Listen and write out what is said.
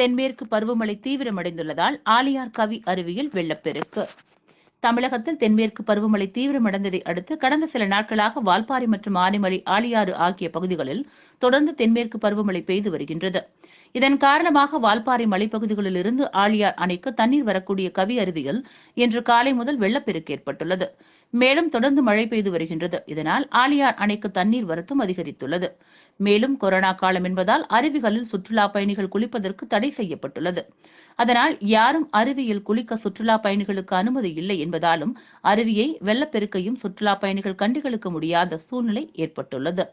தென்மேற்கு பருவமழை தீவிரமடைந்துள்ளதால் ஆலியார் கவி அருவியில் வெள்ளப்பெருக்கு. தமிழகத்தில் தென்மேற்கு பருவமழை தீவிரமடைந்ததை அடுத்து கடந்த சில நாட்களாக வால்பாறை மற்றும் ஆனைமலை ஆலியாறு ஆகிய பகுதிகளில் தொடர்ந்து தென்மேற்கு பருவமழை பெய்து வருகின்றது. இதன் காரணமாக வால்பாறை மலைப்பகுதிகளில் இருந்து ஆழியார் அணைக்கு தண்ணீர் வரக்கூடிய கவி அருவியில் இன்று காலை முதல் வெள்ளப்பெருக்கு ஏற்பட்டுள்ளது. மேலும் தொடர்ந்து மழை பெய்து வருகின்றது. இதனால் ஆழியார் அணைக்கு தண்ணீர் வரத்தும் அதிகரித்துள்ளது. மேலும் கொரோனா காலம் என்பதால் அருவிகளில் சுற்றுலா பயணிகள் குளிப்பதற்கு தடை செய்யப்பட்டுள்ளது. அதனால் யாரும் அருவியில் குளிக்க சுற்றுலா பயணிகளுக்கு அனுமதி இல்லை என்பதாலும் அருவியை வெள்ளப்பெருக்கையும் சுற்றுலா பயணிகள் கண்டுகளிக்க முடியாத சூழ்நிலை ஏற்பட்டுள்ளது.